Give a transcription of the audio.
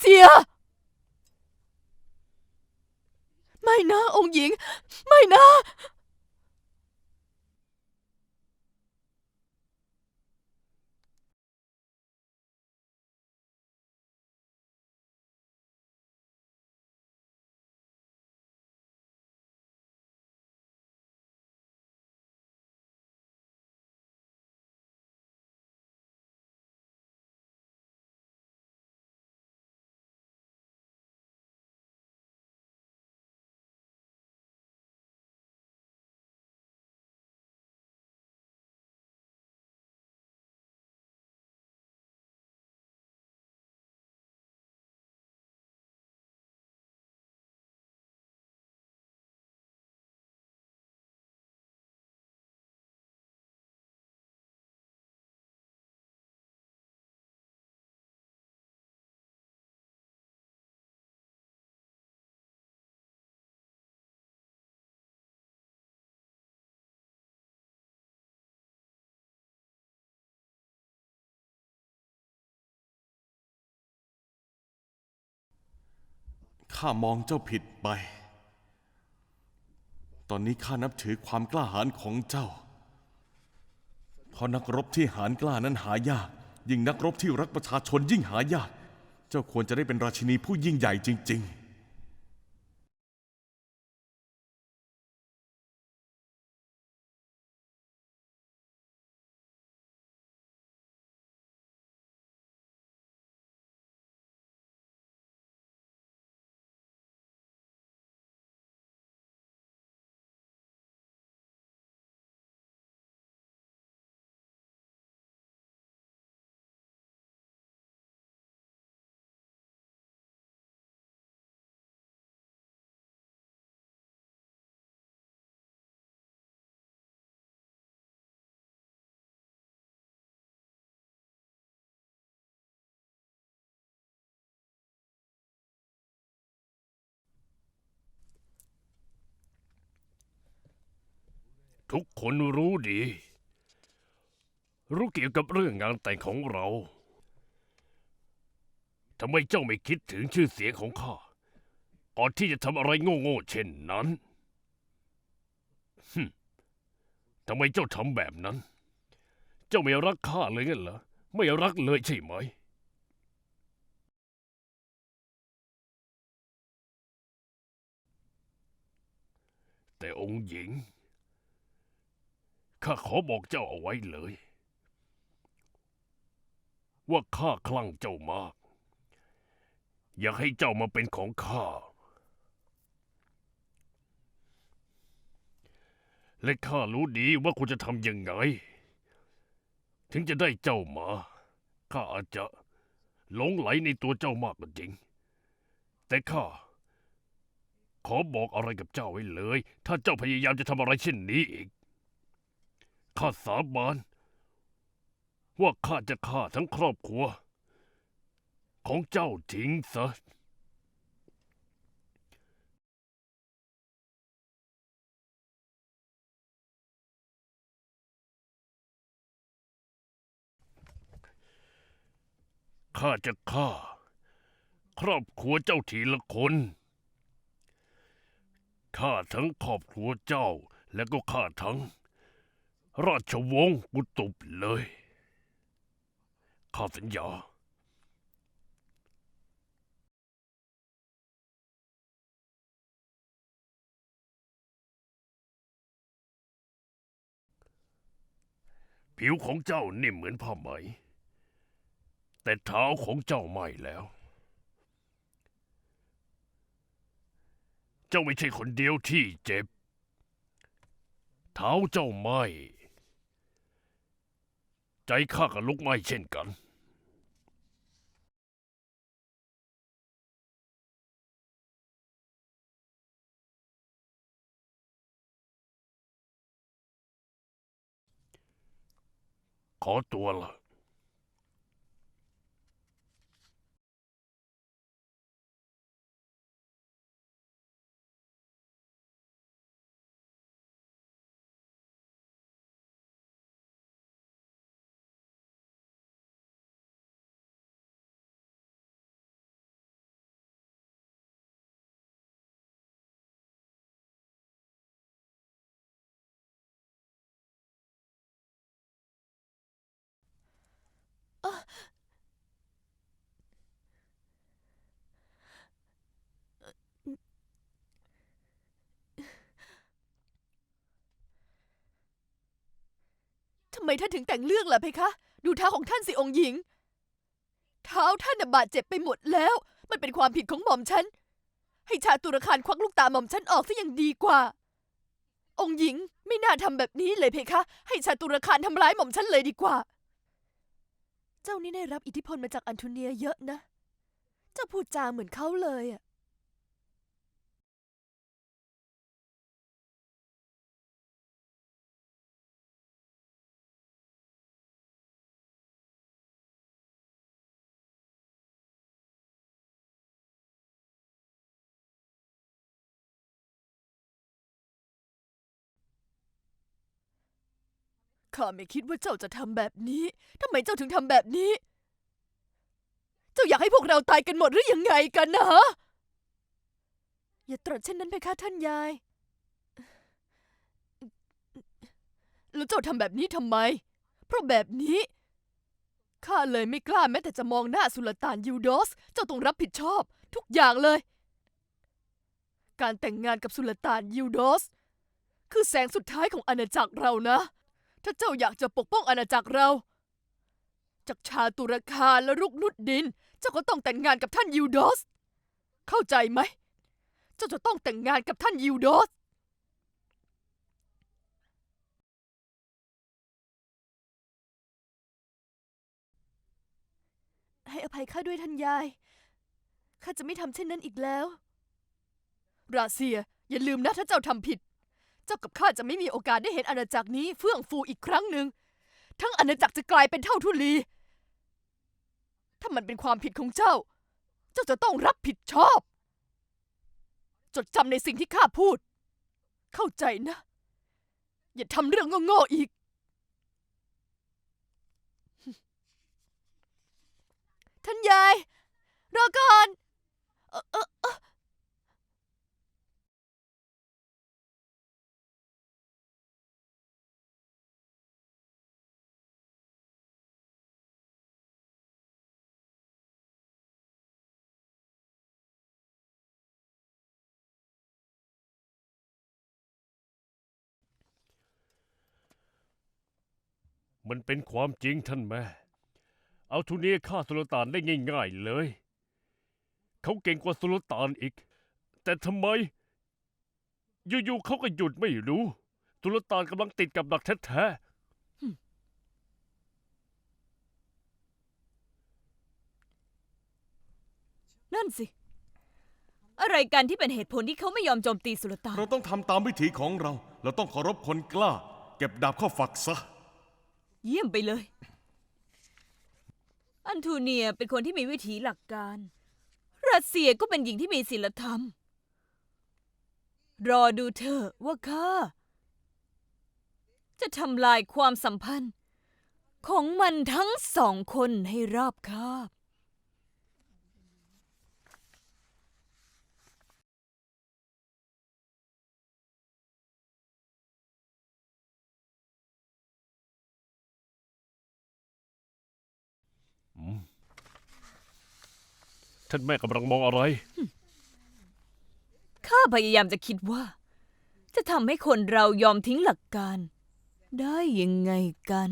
เซีย ไม่นะ องค์หญิง ไม่นะ ข้ามองเจ้าผิดไป ตอนนี้ข้านับถือความกล้าหาญของเจ้า เพราะนักรบที่หาญกล้านั้นหายาก ยิ่งนักรบที่รักประชาชนยิ่งหายาก เจ้าควรจะได้เป็นราชินีผู้ยิ่งใหญ่จริง ๆ ทุกคนรู้ดี รู้เกี่ยวกับเรื่องงานแต่งของเราทำไมเจ้าไม่คิดถึงชื่อเสียงของข้าก่อนที่จะทำอะไรโง่ๆเช่นนั้นฮึทำไมเจ้าทำแบบนั้น เจ้าไม่รักข้าเลยงั้นเหรอ ไม่รักเลยใช่ไหม แต่องค์หญิง ข้าขอบอกเจ้าเอาไว้เลย ว่าข้าคลั่งเจ้ามาก อยากให้เจ้ามาเป็นของข้า และข้ารู้ดีว่าคุณจะทำยังไง ถึงจะได้เจ้ามา ข้าอาจจะหลงไหลในตัวเจ้ามากก็จริง แต่ข้าขอบอกอะไรกับเจ้าไว้เลย ถ้าเจ้าพยายามจะทำอะไรเช่นนี้อีก ข้าสาบานว่าข้าจะฆ่าทั้งครอบครัว ของเจ้าทิ้งซะข้าจะฆ่า ครอบครัวเจ้าทีละคนฆ่าทั้งครอบครัวเจ้าและก็ฆ่าทั้ง ราชวงศ์กุตุบเลยข้าสัญญาผิวของเจ้านิ่มเหมือนผ้าไหม แต่เท้าของเจ้าไม่แล้ว เจ้าไม่ใช่คนเดียวที่เจ็บ เท้าเจ้าไหม ใจข้าก็ลุกไหม้เช่นกันขอตัวละ มท่านถึงแต่งเรื่องล่ะเพคะ ดูเท้าของท่านสิองค์หญิง เท้าท่านน่ะบาดเจ็บไปหมดแล้ว มันเป็นความผิดของหม่อมฉัน ให้ชาตุรคานควักลูกตาหม่อมฉันออกซะยังดีกว่า องค์หญิงไม่น่าทำแบบนี้เลยเพคะ ให้ชาตุรคานทำร้ายหม่อมฉันเลยดีกว่า เจ้านี่ได้รับอิทธิพลมาจากอันโทเนียเยอะนะ เจ้าพูดจาเหมือนเขาเลยอะ ข้าไม่คิดว่าเจ้าจะทำแบบนี้ ทำไมเจ้าถึงทำแบบนี้ เจ้าอยากให้พวกเราตายกันหมดหรือยังไงกันนะฮะอย่าตรัสเช่นนั้นเพคะท่านยาย แล้วเจ้าทำแบบนี้ทำไม เพราะแบบนี้ ข้าเลยไม่กล้าแม้แต่จะมองหน้าสุลต่านยูโดสเจ้าต้องรับผิดชอบ ทุกอย่างเลย การแต่งงานกับสุลต่านยูโดสคือแสงสุดท้ายของอาณาจักรเรานะ ถ้าเจ้าอยากจะปกป้องอาณาจักรเรา จากชาตุรคารและรุกนุดดิน เจ้าก็ต้องแต่งงานกับท่านยูโดส เข้าใจไหม เจ้าจะต้องแต่งงานกับท่านยูโดส ให้อภัยข้าด้วยท่านยาย ข้าจะไม่ทำเช่นนั้นอีกแล้ว ราเซีย อย่าลืมนะถ้าเจ้าทำผิดเจ้ากับข้าจะไม่มีโอกาสได้เห็นอาณาจักรนี้เฟื่องฟูอีกครั้งหนึ่ง ทั้งอาณาจักรจะกลายเป็นเท่าทุลี ถ้ามันเป็นความผิดของเจ้า เจ้าจะต้องรับผิดชอบ จดจำในสิ่งที่ข้าพูด เข้าใจนะ อย่าทำเรื่องโง่ๆอีก ท่านยายรอก่อน เออเออเอ่อ มันเป็นความจริงท่านแม่ เอาทุเนียฆ่าสุลต่านได้ง่ายๆเลย เขาเก่งกว่าสุลต่านอีก แต่ทำไม อยู่ๆเขาก็หยุดไม่รู้ สุลต่านกำลังติดกับดักแท้นั่นสิ อะไรกันที่เป็นเหตุผลที่เขาไม่ยอมโจมตีสุลต่าน เราต้องทำตามวิถีของเรา เราต้องเคารพคนกล้า เก็บดาบเข้าฝักซะ เยี่ยมไปเลย อันทูเนียเป็นคนที่มีวิถีหลักการ รัสเซียก็เป็นหญิงที่มีศีลธรรม รอดูเธอว่าข้าจะทำลายความสัมพันธ์ ของมันทั้งสองคนให้รอบคอบ ท่านแม่กำลังมองอะไร ข้าพยายามจะคิดว่า จะทำให้คนเรายอมทิ้งหลักการ ได้ยังไงกัน